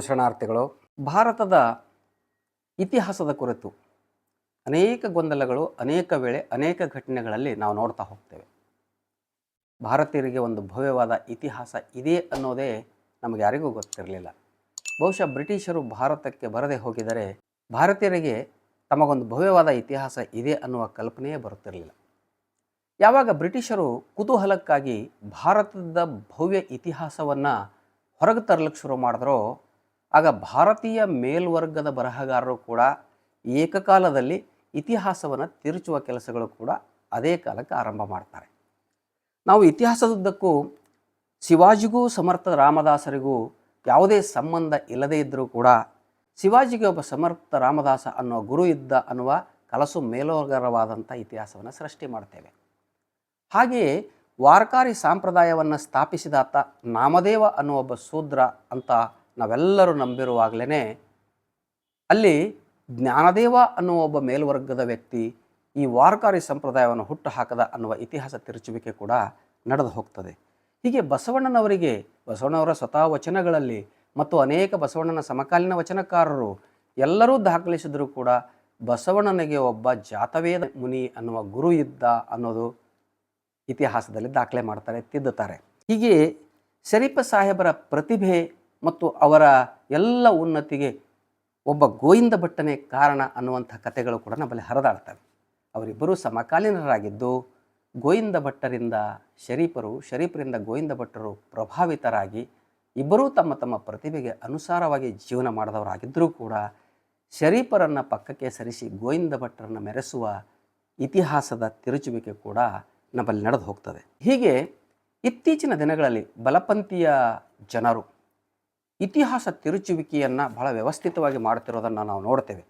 ಶರಣ ಶರಣಾರ್ಥಿಗಳು, ಭಾರತದ ಇತಿಹಾಸದ ಕುರಿತು ಅನೇಕ ಗೊಂದಲಗಳು, ಅನೇಕ ವೇಳೆ ಅನೇಕ ಘಟನೆಗಳಲ್ಲಿ ನಾವು ನೋಡ್ತಾ ಹೋಗ್ತೇವೆ. ಭಾರತೀಯರಿಗೆ ಒಂದು ಭವ್ಯವಾದ ಇತಿಹಾಸ ಇದೆ ಅನ್ನೋದೇ ನಮಗೆ ಯಾರಿಗೂ ಗೊತ್ತಿರಲಿಲ್ಲ. ಬಹುಶಃ ಬ್ರಿಟಿಷರು ಭಾರತಕ್ಕೆ ಬರದೇ ಹೋಗಿದರೆ ಭಾರತೀಯರಿಗೆ ತಮಗೊಂದು ಭವ್ಯವಾದ ಇತಿಹಾಸ ಇದೆ ಅನ್ನುವ ಕಲ್ಪನೆಯೇ ಬರುತ್ತಿರಲಿಲ್ಲ. ಯಾವಾಗ ಬ್ರಿಟಿಷರು ಕುತೂಹಲಕ್ಕಾಗಿ ಭಾರತದ ಭವ್ಯ ಇತಿಹಾಸವನ್ನು ಹೊರಗೆ ತರಲಿಕ್ಕೆ ಶುರು ಮಾಡಿದ್ರೋ ಆಗ ಭಾರತೀಯ ಮೇಲ್ವರ್ಗದ ಬರಹಗಾರರು ಕೂಡ ಏಕಕಾಲದಲ್ಲಿ ಇತಿಹಾಸವನ್ನು ತಿರುಚುವ ಕೆಲಸಗಳು ಕೂಡ ಅದೇ ಕಾಲಕ್ಕೆ ಆರಂಭ ಮಾಡ್ತಾರೆ. ನಾವು ಇತಿಹಾಸದುದ್ದಕ್ಕೂ ಶಿವಾಜಿಗೂ ಸಮರ್ಥ ರಾಮದಾಸರಿಗೂ ಯಾವುದೇ ಸಂಬಂಧ ಇಲ್ಲದೇ ಇದ್ದರೂ ಕೂಡ ಶಿವಾಜಿಗೆ ಒಬ್ಬ ಸಮರ್ಥ ರಾಮದಾಸ ಅನ್ನೋ ಗುರು ಇದ್ದ ಅನ್ನುವ ಕಲಸು ಮೇಲೋಗರವಾದಂಥ ಇತಿಹಾಸವನ್ನು ಸೃಷ್ಟಿ ಮಾಡ್ತೇವೆ. ಹಾಗೆಯೇ ವಾರ್ಕಾರಿ ಸಂಪ್ರದಾಯವನ್ನು ಸ್ಥಾಪಿಸಿದಾತ ನಾಮದೇವ ಅನ್ನುವ ಒಬ್ಬ ಶೂದ್ರ ಅಂತ ನಾವೆಲ್ಲರೂ ನಂಬಿರುವಾಗಲೇ ಅಲ್ಲಿ ಜ್ಞಾನದೇವ ಅನ್ನುವ ಒಬ್ಬ ಮೇಲ್ವರ್ಗದ ವ್ಯಕ್ತಿ ಈ ವಾರ್ಕಾರಿ ಸಂಪ್ರದಾಯವನ್ನು ಹುಟ್ಟು ಹಾಕದ ಅನ್ನುವ ಇತಿಹಾಸ ತಿರುಚುವಿಕೆ ಕೂಡ ನಡೆದು ಹೋಗ್ತದೆ. ಹೀಗೆ ಬಸವಣ್ಣನವರಿಗೆ ಬಸವಣ್ಣವರ ಸ್ವತಃ ವಚನಗಳಲ್ಲಿ ಮತ್ತು ಅನೇಕ ಬಸವಣ್ಣನ ಸಮಕಾಲೀನ ವಚನಕಾರರು ಎಲ್ಲರೂ ದಾಖಲಿಸಿದರೂ ಕೂಡ ಬಸವಣ್ಣನಿಗೆ ಒಬ್ಬ ಜಾತವೇದ ಮುನಿ ಅನ್ನುವ ಗುರು ಇದ್ದ ಅನ್ನೋದು ಇತಿಹಾಸದಲ್ಲಿ ದಾಖಲೆ ಮಾಡ್ತಾರೆ, ತಿದ್ದುತ್ತಾರೆ. ಹೀಗೆ ಶರೀಫ ಸಾಹೇಬರ ಪ್ರತಿಭೆ ಮತ್ತು ಅವರ ಎಲ್ಲ ಉನ್ನತಿಗೆ ಒಬ್ಬ ಗೋವಿಂದ ಭಟ್ಟನೇ ಕಾರಣ ಅನ್ನುವಂಥ ಕಥೆಗಳು ಕೂಡ ನಮ್ಮಲ್ಲಿ ಹರಿದಾಡ್ತವೆ. ಅವರಿಬ್ಬರೂ ಸಮಕಾಲೀನರಾಗಿದ್ದು ಗೋವಿಂದ ಭಟ್ಟರಿಂದ ಶರೀಫರು, ಶರೀಫರಿಂದ ಗೋವಿಂದ ಭಟ್ಟರು ಪ್ರಭಾವಿತರಾಗಿ ಇಬ್ಬರೂ ತಮ್ಮ ತಮ್ಮ ಪ್ರತಿಭೆಗೆ ಅನುಸಾರವಾಗಿ ಜೀವನ ಮಾಡಿದವರಾಗಿದ್ದರೂ ಕೂಡ ಶರೀಫರನ್ನು ಪಕ್ಕಕ್ಕೆ ಸರಿಸಿ ಗೋವಿಂದ ಭಟ್ಟರನ್ನು ಮೆರೆಸುವ ಇತಿಹಾಸದ ತಿರುಚುವಿಕೆ ಕೂಡ ನಮ್ಮಲ್ಲಿ ನಡೆದು ಹೋಗ್ತದೆ. ಹೀಗೆ ಇತ್ತೀಚಿನ ದಿನಗಳಲ್ಲಿ ಬಲಪಂಥೀಯ ಜನರು ಇತಿಹಾಸ ತಿರುಚುವಿಕೆಯನ್ನು ಬಹಳ ವ್ಯವಸ್ಥಿತವಾಗಿ ಮಾಡ್ತಿರೋದನ್ನು ನಾವು ನೋಡ್ತೇವೆ.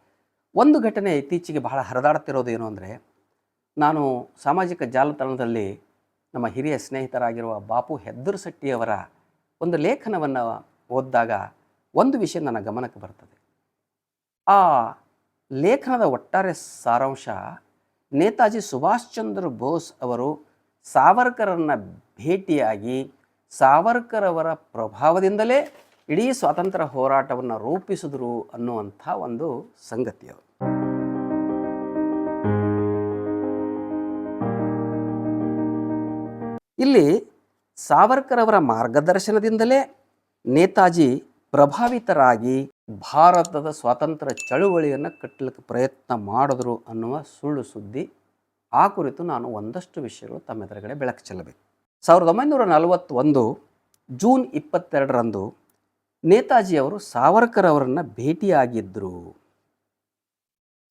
ಒಂದು ಘಟನೆ ಇತ್ತೀಚೆಗೆ ಬಹಳ ಹರಿದಾಡ್ತಿರೋದು ಏನು ಅಂದರೆ, ನಾನು ಸಾಮಾಜಿಕ ಜಾಲತಾಣದಲ್ಲಿ ನಮ್ಮ ಹಿರಿಯ ಸ್ನೇಹಿತರಾಗಿರುವ ಬಾಪು ಹೆದ್ದರಶೆಟ್ಟಿಯವರ ಒಂದು ಲೇಖನವನ್ನು ಓದಿದಾಗ ಒಂದು ವಿಷಯ ನನ್ನ ಗಮನಕ್ಕೆ ಬರ್ತದೆ. ಆ ಲೇಖನದ ಒಟ್ಟಾರೆ ಸಾರಾಂಶ ನೇತಾಜಿ ಸುಭಾಷ್ ಚಂದ್ರ ಬೋಸ್ ಅವರು ಸಾವರ್ಕರನ್ನು ಭೇಟಿಯಾಗಿ ಸಾವರ್ಕರ್ ಅವರ ಪ್ರಭಾವದಿಂದಲೇ ಇಡೀ ಸ್ವಾತಂತ್ರ್ಯ ಹೋರಾಟವನ್ನು ರೂಪಿಸಿದ್ರು ಅನ್ನುವಂಥ ಒಂದು ಸಂಗತಿ ಅದು. ಇಲ್ಲಿ ಸಾವರ್ಕರ್ ಅವರ ಮಾರ್ಗದರ್ಶನದಿಂದಲೇ ನೇತಾಜಿ ಪ್ರಭಾವಿತರಾಗಿ ಭಾರತದ ಸ್ವಾತಂತ್ರ್ಯ ಚಳುವಳಿಯನ್ನು ಕಟ್ಟಲಿಕ್ಕೆ ಪ್ರಯತ್ನ ಮಾಡಿದ್ರು ಅನ್ನುವ ಸುಳ್ಳು ಸುದ್ದಿ, ಆ ಕುರಿತು ನಾನು ಒಂದಷ್ಟು ವಿಷಯಗಳು ತಮ್ಮೆದುರುಗಡೆ ಬೆಳಕು ಚೆಲ್ಲಬೇಕು. ಸಾವಿರದ ಒಂಬೈನೂರ ನಲವತ್ತೊಂದು ಜೂನ್ ಇಪ್ಪತ್ತೆರಡರಂದು ನೇತಾಜಿಯವರು ಸಾವರ್ಕರ್ ಅವರನ್ನು ಭೇಟಿಯಾಗಿದ್ದರು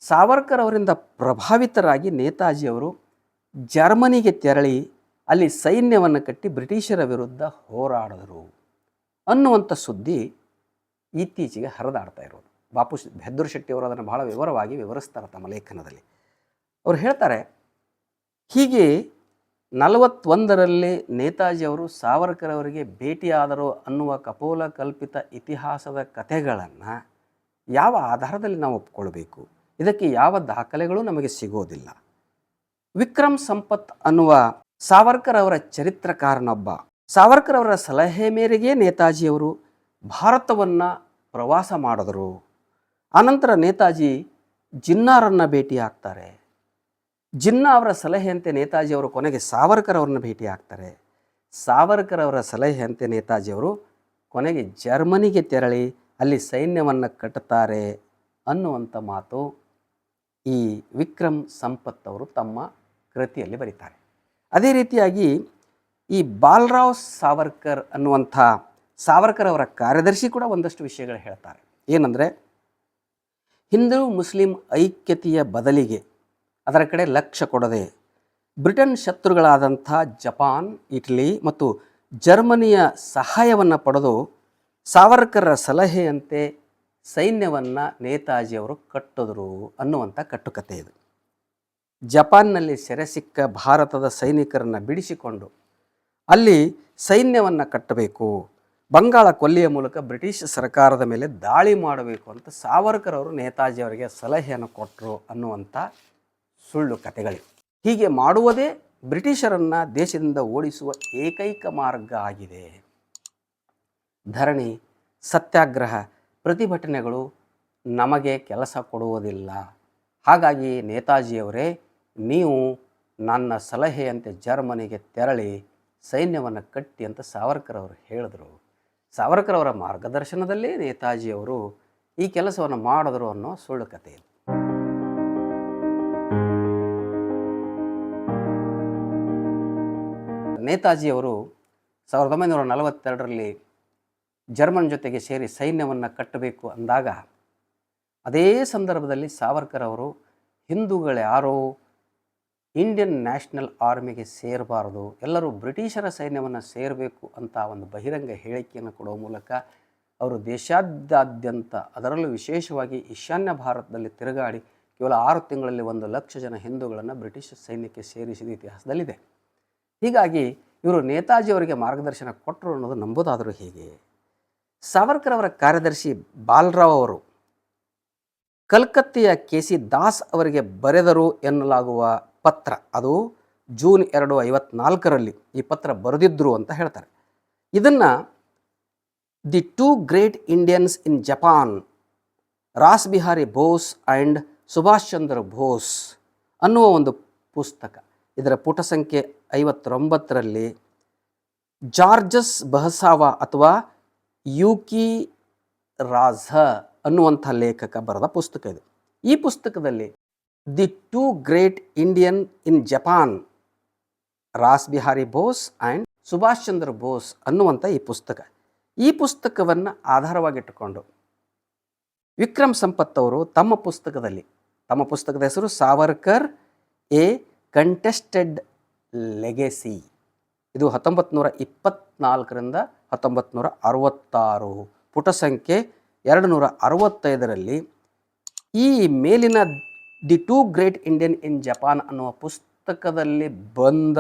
ಸಾವರ್ಕರ್ ಅವರಿಂದ ಪ್ರಭಾವಿತರಾಗಿ ನೇತಾಜಿಯವರು ಜರ್ಮನಿಗೆ ತೆರಳಿ ಅಲ್ಲಿ ಸೈನ್ಯವನ್ನು ಕಟ್ಟಿ ಬ್ರಿಟಿಷರ ವಿರುದ್ಧ ಹೋರಾಡಿದರು ಅನ್ನುವಂಥ ಸುದ್ದಿ ಇತ್ತೀಚೆಗೆ ಹರಿದಾಡ್ತಾ ಇರೋದು. ಬಾಪು ಬೆದ್ದೂರು ಶೆಟ್ಟಿಯವರು ಅದನ್ನು ಬಹಳ ವಿವರವಾಗಿ ವಿವರಿಸ್ತಾರೆ ತಮ್ಮ ಲೇಖನದಲ್ಲಿ. ಅವ್ರು ಹೇಳ್ತಾರೆ, ಹೀಗೆ ನಲವತ್ತೊಂದರಲ್ಲಿ ನೇತಾಜಿ ಅವರು ಸಾವರ್ಕರ್ ಅವರಿಗೆ ಭೇಟಿಯಾದರು ಅನ್ನುವ ಕಪೋಲ ಕಲ್ಪಿತ ಇತಿಹಾಸದ ಕಥೆಗಳನ್ನು ಯಾವ ಆಧಾರದಲ್ಲಿ ನಾವು ಒಪ್ಕೊಳ್ಬೇಕು? ಇದಕ್ಕೆ ಯಾವ ದಾಖಲೆಗಳು ನಮಗೆ ಸಿಗೋದಿಲ್ಲ? ವಿಕ್ರಮ್ ಸಂಪತ್ ಅನ್ನುವ ಸಾವರ್ಕರ್ ಅವರ ಚರಿತ್ರಕಾರನೊಬ್ಬ. ಸಾವರ್ಕರ್ ಅವರ ಸಲಹೆ ಮೇರೆಗೆ ನೇತಾಜಿಯವರು ಭಾರತವನ್ನು ಪ್ರವಾಸ ಮಾಡಿದರು. ಆನಂತರ ನೇತಾಜಿ ಜಿನ್ನಾರನ್ನು ಭೇಟಿ ಆಗ್ತಾರೆ ಜಿನ್ನಾ ಅವರ ಸಲಹೆಯಂತೆ ನೇತಾಜಿಯವರು ಕೊನೆಗೆ ಸಾವರ್ಕರ್ ಅವರನ್ನು ಭೇಟಿ ಆಗ್ತಾರೆ. ಸಾವರ್ಕರ್ ಅವರ ಸಲಹೆಯಂತೆ ನೇತಾಜಿಯವರು ಕೊನೆಗೆ ಜರ್ಮನಿಗೆ ತೆರಳಿ ಅಲ್ಲಿ ಸೈನ್ಯವನ್ನು ಕಟ್ಟುತ್ತಾರೆ ಅನ್ನುವಂಥ ಮಾತು ಈ ವಿಕ್ರಮ್ ಸಂಪತ್ ಅವರು ತಮ್ಮ ಕೃತಿಯಲ್ಲಿ ಬರೀತಾರೆ. ಅದೇ ರೀತಿಯಾಗಿ ಈ ಬಾಲರಾವ್ ಸಾವರ್ಕರ್ ಅನ್ನುವಂಥ ಸಾವರ್ಕರ್ ಅವರ ಕಾರ್ಯದರ್ಶಿ ಕೂಡ ಒಂದಷ್ಟು ವಿಷಯಗಳು ಹೇಳ್ತಾರೆ. ಏನಂದರೆ ಹಿಂದೂ ಮುಸ್ಲಿಂ ಐಕ್ಯತೆಯ ಬದಲಿಗೆ ಅದರ ಕಡೆ ಲಕ್ಷ್ಯ ಕೊಡದೆ ಬ್ರಿಟನ್ ಶತ್ರುಗಳಾದಂಥ ಜಪಾನ್, ಇಟಲಿ ಮತ್ತು ಜರ್ಮನಿಯ ಸಹಾಯವನ್ನು ಪಡೆದು ಸಾವರ್ಕರ್ರ ಸಲಹೆಯಂತೆ ಸೈನ್ಯವನ್ನು ನೇತಾಜಿಯವರು ಕಟ್ಟಿದ್ರು ಅನ್ನುವಂಥ ಕಟ್ಟುಕತೆ ಇದು. ಜಪಾನ್ನಲ್ಲಿ ಸೆರೆ ಸಿಕ್ಕ ಭಾರತದ ಸೈನಿಕರನ್ನು ಬಿಡಿಸಿಕೊಂಡು ಅಲ್ಲಿ ಸೈನ್ಯವನ್ನು ಕಟ್ಟಬೇಕು, ಬಂಗಾಳ ಕೊಲ್ಲಿಯ ಮೂಲಕ ಬ್ರಿಟಿಷ್ ಸರ್ಕಾರದ ಮೇಲೆ ದಾಳಿ ಮಾಡಬೇಕು ಅಂತ ಸಾವರ್ಕರ್ ಅವರು ನೇತಾಜಿ ಅವರಿಗೆ ಸಲಹೆಯನ್ನು ಕೊಟ್ಟರು ಅನ್ನುವಂಥ ಸುಳ್ಳು ಕತೆಗಳಿವೆ ಹೀಗೆ ಮಾಡುವುದೇ ಬ್ರಿಟಿಷರನ್ನು ದೇಶದಿಂದ ಓಡಿಸುವ ಏಕೈಕ ಮಾರ್ಗ ಆಗಿದೆ. ಧರಣಿ, ಸತ್ಯಾಗ್ರಹ, ಪ್ರತಿಭಟನೆಗಳು ನಮಗೆ ಕೆಲಸ ಕೊಡುವುದಿಲ್ಲ. ಹಾಗಾಗಿ ನೇತಾಜಿಯವರೇ, ನೀವು ನನ್ನ ಸಲಹೆಯಂತೆ ಜರ್ಮನಿಗೆ ತೆರಳಿ ಸೈನ್ಯವನ್ನು ಕಟ್ಟಿ ಅಂತ ಸಾವರ್ಕರ್ ಅವರು ಹೇಳಿದರು. ಸಾವರ್ಕರ್ ಅವರ ಮಾರ್ಗದರ್ಶನದಲ್ಲೇ ನೇತಾಜಿಯವರು ಈ ಕೆಲಸವನ್ನು ಮಾಡಿದ್ರು ಅನ್ನೋ ಸುಳ್ಳು ಕಥೆ ಇದೆ. ನೇತಾಜಿಯವರು ಸಾವಿರದ ಒಂಬೈನೂರ ನಲವತ್ತೆರಡರಲ್ಲಿ ಜರ್ಮನ್ ಜೊತೆಗೆ ಸೇರಿ ಸೈನ್ಯವನ್ನು ಕಟ್ಟಬೇಕು ಅಂದಾಗ ಅದೇ ಸಂದರ್ಭದಲ್ಲಿ ಸಾವರ್ಕರ್ ಅವರು ಹಿಂದೂಗಳ್ಯಾರೋ ಇಂಡಿಯನ್ ನ್ಯಾಷನಲ್ ಆರ್ಮಿಗೆ ಸೇರಬಾರದು, ಎಲ್ಲರೂ ಬ್ರಿಟಿಷರ ಸೈನ್ಯವನ್ನು ಸೇರಬೇಕು ಅಂತ ಒಂದು ಬಹಿರಂಗ ಹೇಳಿಕೆಯನ್ನು ಕೊಡುವ ಮೂಲಕ ಅವರು ದೇಶಾದ್ಯಂತ ಅದರಲ್ಲೂ ವಿಶೇಷವಾಗಿ ಈಶಾನ್ಯ ಭಾರತದಲ್ಲಿ ತಿರುಗಾಡಿ ಕೇವಲ ಆರು ತಿಂಗಳಲ್ಲಿ ಒಂದು ಲಕ್ಷ ಜನ ಹಿಂದೂಗಳನ್ನು ಬ್ರಿಟಿಷ್ ಸೈನ್ಯಕ್ಕೆ ಸೇರಿಸಿದ ಇತಿಹಾಸದಲ್ಲಿದೆ. ಹೀಗಾಗಿ ಇವರು ನೇತಾಜಿಯವರಿಗೆ ಮಾರ್ಗದರ್ಶನ ಕೊಟ್ಟರು ಅನ್ನೋದು ನಂಬೋದಾದರೂ ಹೇಗೆ? ಸಾವರ್ಕರ್ ಅವರ ಕಾರ್ಯದರ್ಶಿ ಬಾಲರಾವ್ ಅವರು, ಕಲ್ಕತ್ತೆಯ ಕೆ ಸಿ ದಾಸ್ ಅವರಿಗೆ ಬರೆದರು ಎನ್ನಲಾಗುವ ಪತ್ರ. ಅದು ಜೂನ್ ಎರಡು ಐವತ್ನಾಲ್ಕರಲ್ಲಿ ಈ ಪತ್ರ ಬರೆದಿದ್ದರು ಅಂತ ಹೇಳ್ತಾರೆ. ಇದನ್ನು the two great Indians in Japan, Rash Behari Bose and Subhash Chandra Bose ಅನ್ನುವ ಒಂದು ಪುಸ್ತಕ. ಇದರ ಪುಟ ಸಂಖ್ಯೆ ಐವತ್ತೊಂಬತ್ತರಲ್ಲಿ ಜಾರ್ಜಸ್ ಬಹಸಾವ ಅಥವಾ ಯುಕಿ ರಾಝ ಅನ್ನುವಂಥ ಲೇಖಕ ಬರೆದ ಪುಸ್ತಕ ಇದು. ಈ ಪುಸ್ತಕದಲ್ಲಿ the two great Indian in Japan Rash Behari Bose and Subhash Chandra Bose ಅನ್ನುವಂಥ ಈ ಪುಸ್ತಕ. ಈ ಪುಸ್ತಕವನ್ನು ಆಧಾರವಾಗಿಟ್ಟುಕೊಂಡು ವಿಕ್ರಮ್ ಸಂಪತ್ ಅವರು ತಮ್ಮ ಪುಸ್ತಕದಲ್ಲಿ, ತಮ್ಮ ಪುಸ್ತಕದ ಹೆಸರು ಸಾವರ್ಕರ್ ಎ ಕಂಟೆಸ್ಟೆಡ್ ಲೆಗೆಸಿ. ಇದು ಹತ್ತೊಂಬತ್ತು ನೂರ ಇಪ್ಪತ್ನಾಲ್ಕರಿಂದ ಹತ್ತೊಂಬತ್ತು ನೂರ ಅರವತ್ತಾರು ಪುಟ ಸಂಖ್ಯೆ ಎರಡು ನೂರ ಅರವತ್ತೈದರಲ್ಲಿ ಈ ಮೇಲಿನ the two great Indian in Japan ಅನ್ನುವ ಪುಸ್ತಕದಲ್ಲಿ ಬಂದ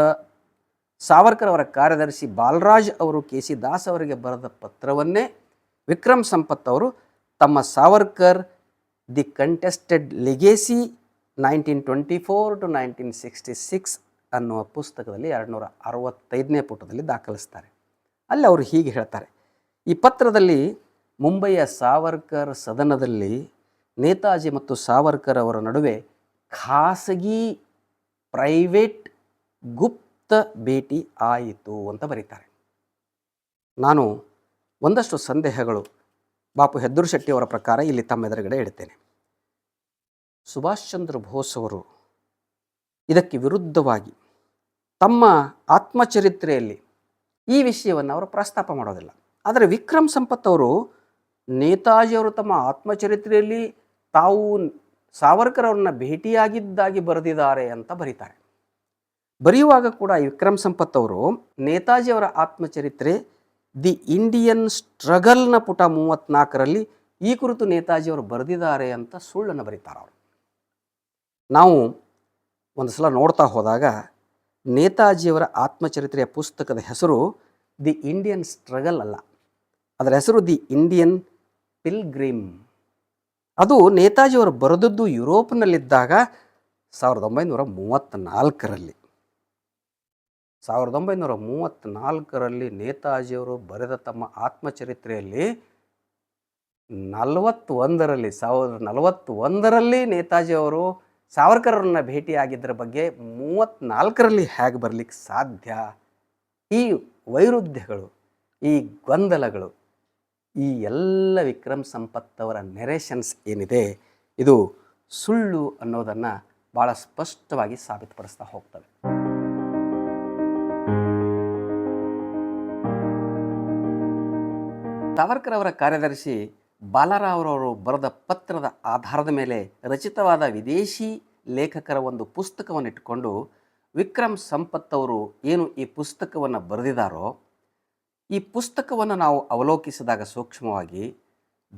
ಸಾವರ್ಕರ್ ಅವರ ಕಾರ್ಯದರ್ಶಿ ಬಾಲರಾಜ್ ಅವರು, ಕೆ ಸಿ ದಾಸ್ ಅವರಿಗೆ ಬರೆದ ಪತ್ರವನ್ನೇ ವಿಕ್ರಮ್ ಸಂಪತ್ ಅವರು ತಮ್ಮ Savarkar the contested legacy nineteen twenty four to nineteen sixty six ಅನ್ನುವ ಪುಸ್ತಕದಲ್ಲಿ ಎರಡು ನೂರ ಅರವತ್ತೈದನೇ ಪುಟದಲ್ಲಿ ದಾಖಲಿಸ್ತಾರೆ. ಅಲ್ಲಿ ಅವರು ಹೀಗೆ ಹೇಳ್ತಾರೆ. ಈ ಪತ್ರದಲ್ಲಿ ಮುಂಬಯಿಯ ಸಾವರ್ಕರ್ ಸದನದಲ್ಲಿ ನೇತಾಜಿ ಮತ್ತು ಸಾವರ್ಕರ್ ಅವರ ನಡುವೆ ಖಾಸಗಿ ಪ್ರೈವೇಟ್ ಗುಪ್ತ ಭೇಟಿ ಆಯಿತು ಅಂತ ಬರೀತಾರೆ. ನಾನು ಒಂದಷ್ಟು ಸಂದೇಹಗಳು ಬಾಪು ಹೆದ್ದೂರು ಶೆಟ್ಟಿ ಅವರ ಪ್ರಕಾರ ಇಲ್ಲಿ ತಮ್ಮ ಎದುರುಗಡೆ ಇಡ್ತೇನೆ. ಸುಭಾಷ್ ಚಂದ್ರ ಬೋಸ್ ಅವರು ಇದಕ್ಕೆ ವಿರುದ್ಧವಾಗಿ ತಮ್ಮ ಆತ್ಮಚರಿತ್ರೆಯಲ್ಲಿ ಈ ವಿಷಯವನ್ನು ಅವರು ಪ್ರಸ್ತಾಪ ಮಾಡೋದಿಲ್ಲ. ಆದರೆ ವಿಕ್ರಮ್ ಸಂಪತ್ ಅವರು ನೇತಾಜಿಯವರು ತಮ್ಮ ಆತ್ಮಚರಿತ್ರೆಯಲ್ಲಿ ತಾವು ಸಾವರ್ಕರ್ ಅವ್ರನ್ನ ಭೇಟಿಯಾಗಿದ್ದಾಗಿ ಬರೆದಿದ್ದಾರೆ ಅಂತ ಬರೀತಾರೆ. ಬರೆಯುವಾಗ ಕೂಡ ವಿಕ್ರಮ್ ಸಂಪತ್ ಅವರು ನೇತಾಜಿಯವರ ಆತ್ಮಚರಿತ್ರೆ ದಿ ಇಂಡಿಯನ್ ಸ್ಟ್ರಗಲ್ನ ಪುಟ ಮೂವತ್ನಾಲ್ಕರಲ್ಲಿ ಈ ಕುರಿತು ನೇತಾಜಿಯವರು ಬರೆದಿದ್ದಾರೆ ಅಂತ ಸುಳ್ಳನ್ನು ಬರೀತಾರೆ ಅವರು. ನಾವು ಒಂದು ಸಲ ನೋಡ್ತಾ ಹೋದಾಗ ನೇತಾಜಿಯವರ ಆತ್ಮಚರಿತ್ರೆಯ ಪುಸ್ತಕದ ಹೆಸರು ದಿ ಇಂಡಿಯನ್ ಸ್ಟ್ರಗಲ್ ಅಲ್ಲ. ಅದರ ಹೆಸರು ದಿ ಇಂಡಿಯನ್ ಪಿಲ್ಗ್ರಿಮ್. ಅದು ನೇತಾಜಿಯವರು ಬರೆದದ್ದು ಯುರೋಪ್ನಲ್ಲಿದ್ದಾಗ ಸಾವಿರದ ಒಂಬೈನೂರ ಮೂವತ್ತ್ನಾಲ್ಕರಲ್ಲಿ. ಸಾವಿರದ ಒಂಬೈನೂರ ಮೂವತ್ತ್ನಾಲ್ಕರಲ್ಲಿ ನೇತಾಜಿಯವರು ಬರೆದ ತಮ್ಮ ಆತ್ಮಚರಿತ್ರೆಯಲ್ಲಿ ನಲವತ್ತೊಂದರಲ್ಲಿ, ಸಾವಿರದ ನಲವತ್ತೊಂದರಲ್ಲಿ ನೇತಾಜಿಯವರು ಸಾವರ್ಕರನ್ನ ಭೇಟಿಯಾಗಿದ್ದರ ಬಗ್ಗೆ ಮೂವತ್ತ್ನಾಲ್ಕರಲ್ಲಿ ಹೇಗೆ ಬರಲಿಕ್ಕೆ ಸಾಧ್ಯ? ಈ ವೈರುಧ್ಯಗಳು, ಈ ಗೊಂದಲಗಳು, ಈ ಎಲ್ಲ ವಿಕ್ರಮ್ ಸಂಪತ್ತವರ ನೆರೇಷನ್ಸ್ ಏನಿದೆ, ಇದು ಸುಳ್ಳು ಅನ್ನೋದನ್ನು ಭಾಳ ಸ್ಪಷ್ಟವಾಗಿ ಸಾಬೀತುಪಡಿಸ್ತಾ ಹೋಗ್ತವೆ. ಸಾವರ್ಕರ್ ಅವರ ಕಾರ್ಯದರ್ಶಿ ಬಾಲರಾವ್ರವರು ಬರೆದ ಪತ್ರದ ಆಧಾರದ ಮೇಲೆ ರಚಿತವಾದ ವಿದೇಶಿ ಲೇಖಕರ ಒಂದು ಪುಸ್ತಕವನ್ನು ಇಟ್ಟುಕೊಂಡು ವಿಕ್ರಮ್ ಸಂಪತ್ ಅವರು ಏನು ಈ ಪುಸ್ತಕವನ್ನು ಬರೆದಿದ್ದಾರೋ, ಈ ಪುಸ್ತಕವನ್ನು ನಾವು ಅವಲೋಕಿಸಿದಾಗ ಸೂಕ್ಷ್ಮವಾಗಿ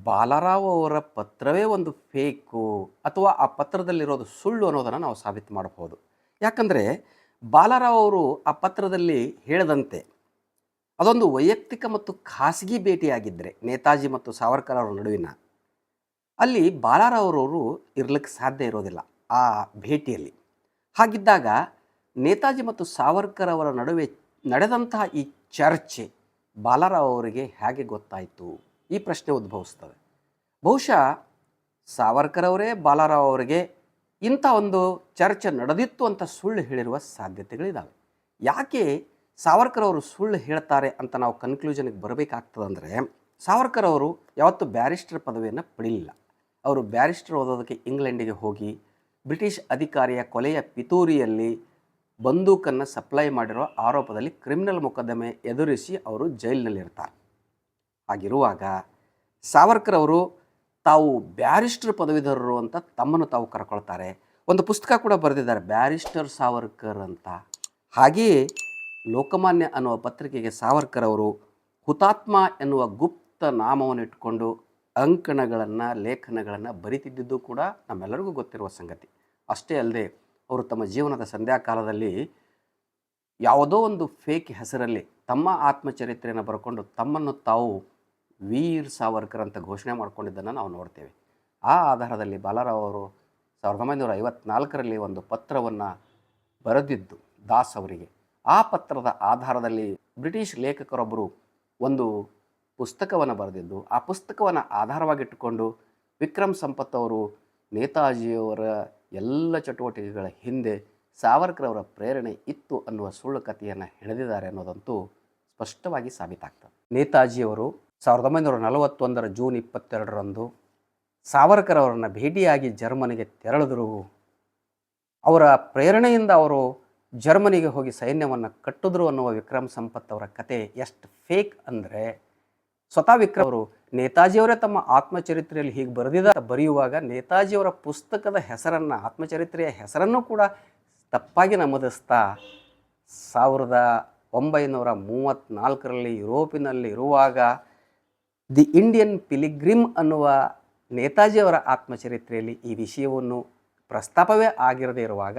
ಬಾಲರಾವ್ ಅವರ ಪತ್ರವೇ ಒಂದು ಫೇಕು ಅಥವಾ ಆ ಪತ್ರದಲ್ಲಿರೋದು ಸುಳ್ಳು ಅನ್ನೋದನ್ನು ನಾವು ಸಾಬೀತು ಮಾಡಬಹುದು. ಯಾಕಂದರೆ ಬಾಲರಾವ್ ಅವರು ಆ ಪತ್ರದಲ್ಲಿ ಹೇಳದಂತೆ ಅದೊಂದು ವೈಯಕ್ತಿಕ ಮತ್ತು ಖಾಸಗಿ ಭೇಟಿಯಾಗಿದ್ದರೆ ನೇತಾಜಿ ಮತ್ತು ಸಾವರ್ಕರ್ ಅವರ ನಡುವಿನ. ಅಲ್ಲಿ ಬಾಲಾರವರವರು ಇರ್ಲಿಕ್ಕೆ ಸಾಧ್ಯ ಇರೋದಿಲ್ಲ ಆ ಭೇಟಿಯಲ್ಲಿ. ಹಾಗಿದ್ದಾಗ ನೇತಾಜಿ ಮತ್ತು ಸಾವರ್ಕರ್ ಅವರ ನಡುವೆ ನಡೆದಂತಹ ಈ ಚರ್ಚೆ ಬಾಲಾರಾವ್ ಅವರಿಗೆ ಹೇಗೆ ಗೊತ್ತಾಯಿತು? ಈ ಪ್ರಶ್ನೆ ಉದ್ಭವಿಸ್ತದೆ ಬಹುಶಃ ಸಾವರ್ಕರ್ ಅವರೇ ಬಾಲಾರಾವ್ ಅವರಿಗೆ ಇಂಥ ಒಂದು ಚರ್ಚೆ ನಡೆದಿತ್ತು ಅಂತ ಸುಳ್ಳು ಹೇಳಿರುವ ಸಾಧ್ಯತೆಗಳಿದ್ದಾವೆ ಯಾಕೆ ಸಾವರ್ಕರ್ ಅವರು ಸುಳ್ಳು ಹೇಳ್ತಾರೆ ಅಂತ ನಾವು ಕನ್ಕ್ಲೂಷನ್ಗೆ ಬರಬೇಕಾಗ್ತದಂದರೆ ಸಾವರ್ಕರ್ ಅವರು ಯಾವತ್ತೂ ಬ್ಯಾರಿಸ್ಟರ್ ಪದವಿಯನ್ನು ಪಡೀಲಿಲ್ಲ. ಅವರು ಬ್ಯಾರಿಸ್ಟರ್ ಓದೋದಕ್ಕೆ ಇಂಗ್ಲೆಂಡಿಗೆ ಹೋಗಿ, ಬ್ರಿಟಿಷ್ ಅಧಿಕಾರಿಯ ಕೊಲೆಯ ಪಿತೂರಿಯಲ್ಲಿ ಬಂದೂಕನ್ನು ಸಪ್ಲೈ ಮಾಡಿರೋ ಆರೋಪದಲ್ಲಿ ಕ್ರಿಮಿನಲ್ ಮೊಕದ್ದಮೆ ಎದುರಿಸಿ ಅವರು ಜೈಲಿನಲ್ಲಿರ್ತಾರೆ ಹಾಗಿರುವಾಗ ಸಾವರ್ಕರ್ ಅವರು ತಾವು ಬ್ಯಾರಿಸ್ಟರ್ ಪದವೀಧರರು ಅಂತ ತಮ್ಮನ್ನು ತಾವು ಕರ್ಕೊಳ್ತಾರೆ. ಒಂದು ಪುಸ್ತಕ ಕೂಡ ಬರೆದಿದ್ದಾರೆ ಬ್ಯಾರಿಸ್ಟರ್ ಸಾವರ್ಕರ್ ಅಂತ. ಹಾಗೆಯೇ ಲೋಕಮಾನ್ಯ ಅನ್ನುವ ಪತ್ರಿಕೆಗೆ ಸಾವರ್ಕರ್ ಅವರು ಹುತಾತ್ಮ ಎನ್ನುವ ಗುಪ್ತ ನಾಮವನ್ನು ಇಟ್ಕೊಂಡು ಅಂಕಣಗಳನ್ನು, ಲೇಖನಗಳನ್ನು ಬರಿತಿದ್ದಿದ್ದು ಕೂಡ ನಮ್ಮೆಲ್ಲರಿಗೂ ಗೊತ್ತಿರುವ ಸಂಗತಿ. ಅಷ್ಟೇ ಅಲ್ಲದೆ, ಅವರು ತಮ್ಮ ಜೀವನದ ಸಂಧ್ಯಾಕಾಲದಲ್ಲಿ ಯಾವುದೋ ಒಂದು ಫೇಕ್ ಹೆಸರಲ್ಲಿ ತಮ್ಮ ಆತ್ಮಚರಿತ್ರೆಯನ್ನು ಬರ್ಕೊಂಡು ತಮ್ಮನ್ನು ತಾವು ವೀರ್ ಸಾವರ್ಕರ್ ಅಂತ ಘೋಷಣೆ ಮಾಡಿಕೊಂಡಿದ್ದನ್ನು ನಾವು ನೋಡ್ತೇವೆ. ಆ ಆಧಾರದಲ್ಲಿ ಬಾಲಾರಾವ್ ಅವರು ಸಾವಿರದ ಒಂಬೈನೂರ ಐವತ್ನಾಲ್ಕರಲ್ಲಿ ಒಂದು ಪತ್ರವನ್ನು ಬರೆದಿದ್ದು ದಾಸ್ ಅವರಿಗೆ. ಆ ಪತ್ರದ ಆಧಾರದಲ್ಲಿ ಬ್ರಿಟಿಷ್ ಲೇಖಕರೊಬ್ಬರು ಒಂದು ಪುಸ್ತಕವನ್ನು ಬರೆದಿದ್ದು, ಆ ಪುಸ್ತಕವನ್ನು ಆಧಾರವಾಗಿಟ್ಟುಕೊಂಡು ವಿಕ್ರಮ್ ಸಂಪತ್ ಅವರು, ನೇತಾಜಿಯವರ ಎಲ್ಲ ಚಟುವಟಿಕೆಗಳ ಹಿಂದೆ ಸಾವರ್ಕರ್ ಅವರ ಪ್ರೇರಣೆ ಇತ್ತು ಅನ್ನುವ ಸುಳ್ಳು ಕಥೆಯನ್ನು ಹೆಣೆದಿದ್ದಾರೆ ಅನ್ನೋದಂತೂ ಸ್ಪಷ್ಟವಾಗಿ ಸಾಬೀತಾಗ್ತದೆ. ನೇತಾಜಿಯವರು ಸಾವಿರದ ಒಂಬೈನೂರ ನಲವತ್ತೊಂದರ ಜೂನ್ ಇಪ್ಪತ್ತೆರಡರಂದು ಸಾವರ್ಕರ್ ಅವರನ್ನು ಭೇಟಿಯಾಗಿ ಜರ್ಮನಿಗೆ ತೆರಳಿದ್ರು. ಅವರ ಪ್ರೇರಣೆಯಿಂದ ಅವರು ಜರ್ಮನಿಗೆ ಹೋಗಿ ಸೈನ್ಯವನ್ನು ಕಟ್ಟಿದ್ರು ಅನ್ನುವ ವಿಕ್ರಮ್ ಸಂಪತ್ ಅವರ ಕತೆ ಎಷ್ಟು ಫೇಕ್ ಅಂದರೆ ಸ್ವತಃ ವಿಕ್ರಮ್ ಅವರು ನೇತಾಜಿಯವರೇ ತಮ್ಮ ಆತ್ಮಚರಿತ್ರೆಯಲ್ಲಿ ಹೀಗೆ ಬರೆದಿದ ಬರೆಯುವಾಗ ನೇತಾಜಿಯವರ ಪುಸ್ತಕದ ಹೆಸರನ್ನು, ಆತ್ಮಚರಿತ್ರೆಯ ಹೆಸರನ್ನು ಕೂಡ ತಪ್ಪಾಗಿ ನಮೂದಿಸ್ತಾ ಸಾವಿರದ ಒಂಬೈನೂರ ಮೂವತ್ತ್ನಾಲ್ಕರಲ್ಲಿ ಯುರೋಪಿನಲ್ಲಿ ಇರುವಾಗ ದಿ ಇಂಡಿಯನ್ ಪಿಲಿಗ್ರಿಮ್ ಅನ್ನುವ ನೇತಾಜಿಯವರ ಆತ್ಮಚರಿತ್ರೆಯಲ್ಲಿ ಈ ವಿಷಯವನ್ನು ಪ್ರಸ್ತಾಪವೇ ಆಗಿರದೇ ಇರುವಾಗ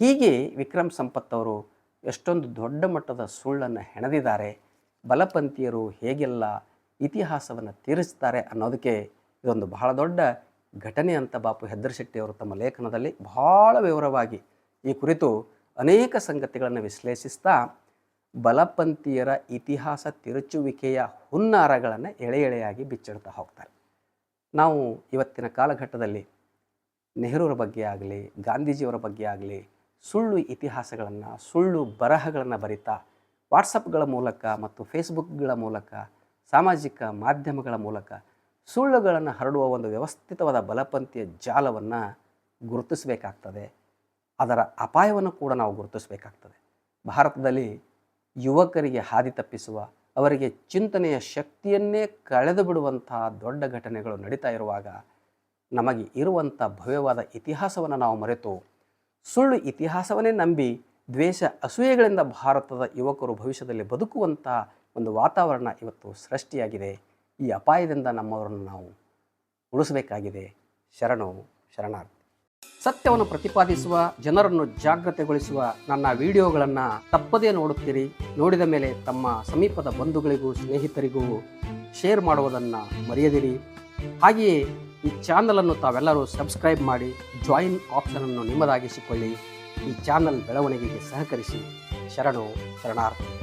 ಹೀಗೆ ವಿಕ್ರಮ್ ಸಂಪತ್ ಅವರು ಎಷ್ಟೊಂದು ದೊಡ್ಡ ಮಟ್ಟದ ಸುಳ್ಳನ್ನು ಹೆಣೆದಿದ್ದಾರೆ, ಬಲಪಂಥೀಯರು ಹೇಗೆಲ್ಲ ಇತಿಹಾಸವನ್ನು ತೀರಿಸ್ತಾರೆ ಅನ್ನೋದಕ್ಕೆ ಇದೊಂದು ಬಹಳ ದೊಡ್ಡ ಘಟನೆ ಅಂತ ಬಾಪು ಹೆದ್ದರಶೆಟ್ಟಿಯವರು ತಮ್ಮ ಲೇಖನದಲ್ಲಿ ಬಹಳ ವಿವರವಾಗಿ ಈ ಕುರಿತು ಅನೇಕ ಸಂಗತಿಗಳನ್ನು ವಿಶ್ಲೇಷಿಸ್ತಾ ಬಲಪಂಥೀಯರ ಇತಿಹಾಸ ತಿರುಚುವಿಕೆಯ ಹುನ್ನಾರಗಳನ್ನು ಎಳೆ ಎಳೆಯಾಗಿ ಬಿಚ್ಚಿಡ್ತಾ ಹೋಗ್ತಾರೆ. ನಾವು ಇವತ್ತಿನ ಕಾಲಘಟ್ಟದಲ್ಲಿ ನೆಹರೂರ ಬಗ್ಗೆ ಆಗಲಿ, ಗಾಂಧೀಜಿಯವರ ಬಗ್ಗೆ ಆಗಲಿ ಸುಳ್ಳು ಇತಿಹಾಸಗಳನ್ನು, ಸುಳ್ಳು ಬರಹಗಳನ್ನು ಬರಿತಾ ವಾಟ್ಸಪ್ಗಳ ಮೂಲಕ ಮತ್ತು ಫೇಸ್ಬುಕ್ಗಳ ಮೂಲಕ, ಸಾಮಾಜಿಕ ಮಾಧ್ಯಮಗಳ ಮೂಲಕ ಸುಳ್ಳುಗಳನ್ನು ಹರಡುವ ಒಂದು ವ್ಯವಸ್ಥಿತವಾದ ಬಲಪಂಥೀಯ ಜಾಲವನ್ನು ಗುರುತಿಸಬೇಕಾಗ್ತದೆ. ಅದರ ಅಪಾಯವನ್ನು ಕೂಡ ನಾವು ಗುರುತಿಸಬೇಕಾಗ್ತದೆ. ಭಾರತದಲ್ಲಿ ಯುವಕರಿಗೆ ಹಾದಿ ತಪ್ಪಿಸುವ, ಅವರಿಗೆ ಚಿಂತನೆಯ ಶಕ್ತಿಯನ್ನೇ ಕಳೆದು ಬಿಡುವಂತಹ ದೊಡ್ಡ ಘಟನೆಗಳು ನಡೀತಾ ಇರುವಾಗ ನಮಗೆ ಇರುವಂಥ ಭವ್ಯವಾದ ಇತಿಹಾಸವನ್ನು ನಾವು ಮರೆತು ಸುಳ್ಳು ಇತಿಹಾಸವನ್ನೇ ನಂಬಿ ದ್ವೇಷ ಅಸೂಯೆಗಳಿಂದ ಭಾರತದ ಯುವಕರು ಭವಿಷ್ಯದಲ್ಲಿ ಬದುಕುವಂಥ ಒಂದು ವಾತಾವರಣ ಇವತ್ತು ಸೃಷ್ಟಿಯಾಗಿದೆ. ಈ ಅಪಾಯದಿಂದ ನಮ್ಮವರನ್ನು ನಾವು ಉಳಿಸಬೇಕಾಗಿದೆ. ಶರಣು ಶರಣಾರ್ಥಿ. ಸತ್ಯವನ್ನು ಪ್ರತಿಪಾದಿಸುವ, ಜನರನ್ನು ಜಾಗೃತೆಗೊಳಿಸುವ ನನ್ನ ವಿಡಿಯೋಗಳನ್ನು ತಪ್ಪದೇ ನೋಡುತ್ತೀರಿ. ನೋಡಿದ ಮೇಲೆ ತಮ್ಮ ಸಮೀಪದ ಬಂಧುಗಳಿಗೂ, ಸ್ನೇಹಿತರಿಗೂ ಶೇರ್ ಮಾಡುವುದನ್ನು ಮರೆಯದಿರಿ. ಹಾಗೆಯೇ ಈ ಚಾನಲನ್ನು ತಾವೆಲ್ಲರೂ ಸಬ್ಸ್ಕ್ರೈಬ್ ಮಾಡಿ ಜಾಯಿನ್ ಆಪ್ಷನನ್ನು ನಿಮ್ಮದಾಗಿಸಿಕೊಳ್ಳಿ. ಈ ಚಾನಲ್ ಬೆಳವಣಿಗೆಗೆ ಸಹಕರಿಸಿ. ಶರಣು ಶರಣಾರ್ಥಿ.